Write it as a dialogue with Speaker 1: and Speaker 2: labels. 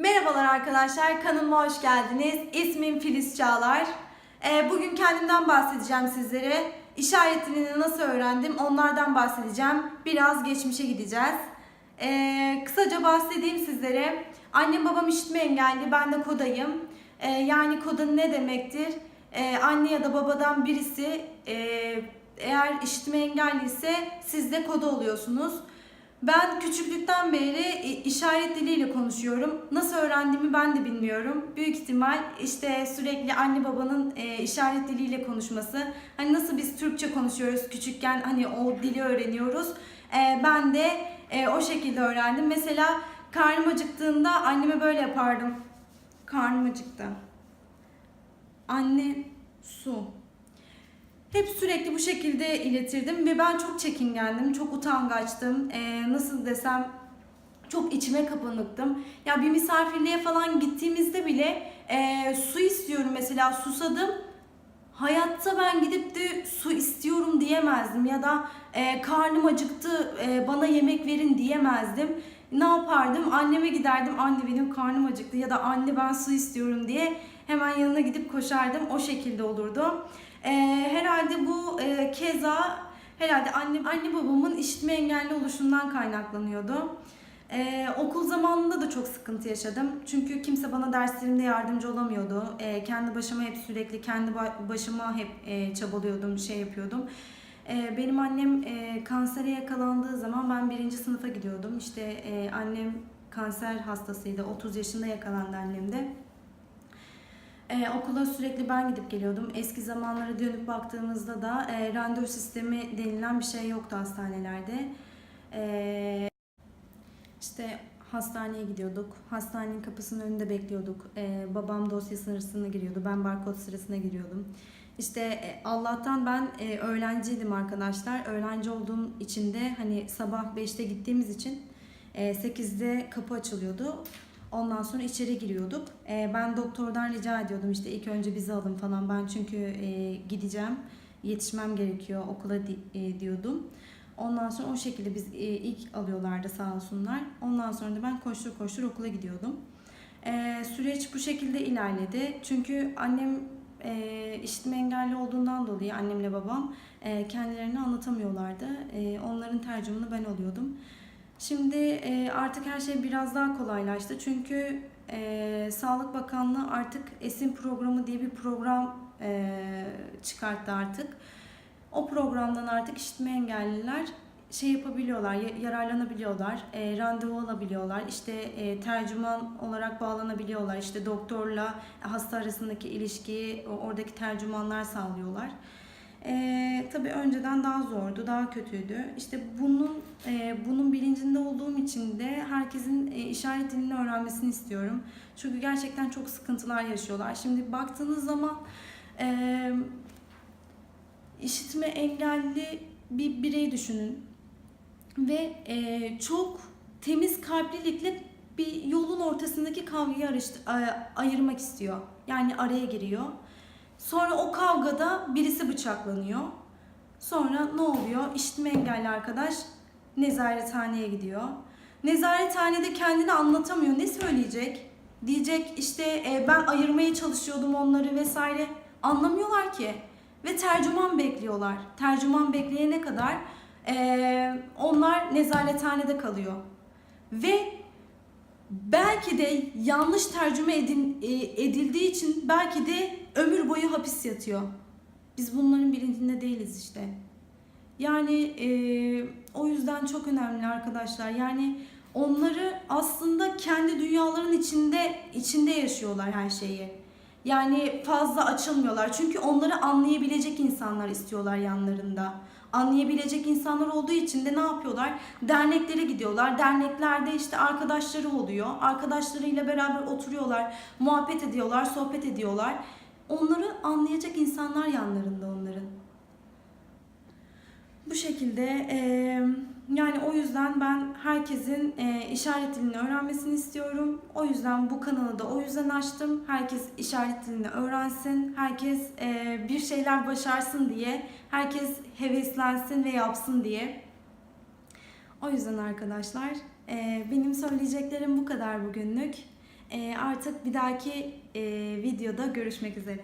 Speaker 1: Merhabalar arkadaşlar, kanalıma hoş geldiniz. İsmim Filiz Çağlar. Ee, bugün kendimden bahsedeceğim sizlere. İşaret nasıl öğrendim onlardan bahsedeceğim. Biraz geçmişe gideceğiz. Ee, kısaca bahsedeyim sizlere. Annem babam işitme engelli, ben de kodayım. Ee, yani koda ne demektir? Anne ya da babadan birisi e, eğer işitme engelli ise siz de koda oluyorsunuz. Ben küçüklükten beri i- işaret diliyle konuşuyorum. Nasıl öğrendiğimi ben de bilmiyorum. Büyük ihtimal işte sürekli anne babanın e, işaret diliyle konuşması. Hani nasıl biz Türkçe konuşuyoruz küçükken hani o dili öğreniyoruz. E, ben de e, o şekilde öğrendim. Mesela karnım acıktığında anneme böyle yapardım. Karnım acıktı. Anne su. Hep sürekli bu şekilde iletirdim ve ben çok çekingendim, çok utangaçtım. Ee, nasıl desem çok içime kapanıktım. Ya bir misafirliğe falan gittiğimizde bile e, su istiyorum mesela susadım. Hayatta ben gidip de su istiyorum diyemezdim ya da e, karnım acıktı e, bana yemek verin diyemezdim. Ne yapardım? Anneme giderdim. Anne benim karnım acıktı ya da anne ben su istiyorum diye hemen yanına gidip koşardım. O şekilde olurdu. E, herhalde bu e, keza herhalde annem anne babamın işitme engelli oluşundan kaynaklanıyordu. Ee, okul zamanında da çok sıkıntı yaşadım. Çünkü kimse bana derslerimde yardımcı olamıyordu. Ee, kendi başıma hep sürekli kendi ba- başıma hep e, çabalıyordum, şey yapıyordum. Ee, benim annem e, kansere yakalandığı zaman ben birinci sınıfa gidiyordum. İşte e, annem kanser hastasıydı. 30 yaşında yakalandı annem de. Ee, okula sürekli ben gidip geliyordum. Eski zamanlara dönüp baktığımızda da e, randevu sistemi denilen bir şey yoktu hastanelerde. Ee, işte hastaneye gidiyorduk. Hastanenin kapısının önünde bekliyorduk. Ee, babam dosya sırasına giriyordu. Ben barkod sırasına giriyordum. İşte e, Allah'tan ben e, öğrenciydim arkadaşlar. Öğrenci olduğum için de hani sabah 5'te gittiğimiz için e, 8'de kapı açılıyordu. Ondan sonra içeri giriyorduk. E, ben doktordan rica ediyordum işte ilk önce bizi alın falan. Ben çünkü e, gideceğim, yetişmem gerekiyor okula e, diyordum. Ondan sonra o şekilde biz e, ilk alıyorlardı sağ olsunlar. Ondan sonra da ben koştur koştur okula gidiyordum. E, süreç bu şekilde ilerledi. Çünkü annem işitme engelli olduğundan dolayı annemle babam kendilerini anlatamıyorlardı. Onların tercümanı ben oluyordum. Şimdi e, artık her şey biraz daha kolaylaştı. Çünkü e, Sağlık Bakanlığı artık Esin Programı diye bir program e, çıkarttı artık. O programdan artık işitme engelliler şey yapabiliyorlar, ya- yararlanabiliyorlar, e, randevu alabiliyorlar, işte e, tercüman olarak bağlanabiliyorlar, işte doktorla hasta arasındaki ilişkiyi oradaki tercümanlar sağlıyorlar. E, tabii önceden daha zordu, daha kötüydü. İşte bunun e, bunun bilincinde olduğum için de herkesin e, işaret dilini öğrenmesini istiyorum. Çünkü gerçekten çok sıkıntılar yaşıyorlar. Şimdi baktığınız zaman e, işitme engelli bir birey düşünün ve e, çok temiz kalplilikle bir yolun ortasındaki kavgayı ayırmak istiyor. Yani araya giriyor. Sonra o kavgada birisi bıçaklanıyor. Sonra ne oluyor? İşitme engelli arkadaş nezarethaneye gidiyor. Nezarethanede kendini anlatamıyor. Ne söyleyecek? Diyecek işte e, ben ayırmaya çalışıyordum onları vesaire. Anlamıyorlar ki. Ve tercüman bekliyorlar. Tercüman bekleyene kadar e, onlar nezarethanede kalıyor. Ve belki de yanlış tercüme edin, e, edildiği için belki de ömür boyu hapis yatıyor. Biz bunların bilincinde değiliz işte. Yani e, o yüzden çok önemli arkadaşlar. Yani onları aslında kendi dünyaların içinde içinde yaşıyorlar her şeyi. Yani fazla açılmıyorlar. Çünkü onları anlayabilecek insanlar istiyorlar yanlarında. Anlayabilecek insanlar olduğu için de ne yapıyorlar? Derneklere gidiyorlar. Derneklerde işte arkadaşları oluyor. Arkadaşlarıyla beraber oturuyorlar, muhabbet ediyorlar, sohbet ediyorlar. Onları anlayacak insanlar yanlarında onların. Bu şekilde e, yani o yüzden ben herkesin e, işaret dilini öğrenmesini istiyorum. O yüzden bu kanalı da o yüzden açtım. Herkes işaret dilini öğrensin. Herkes e, bir şeyler başarsın diye. Herkes heveslensin ve yapsın diye. O yüzden arkadaşlar e, benim söyleyeceklerim bu kadar bugünlük. Ee, artık bir dahaki e, videoda görüşmek üzere.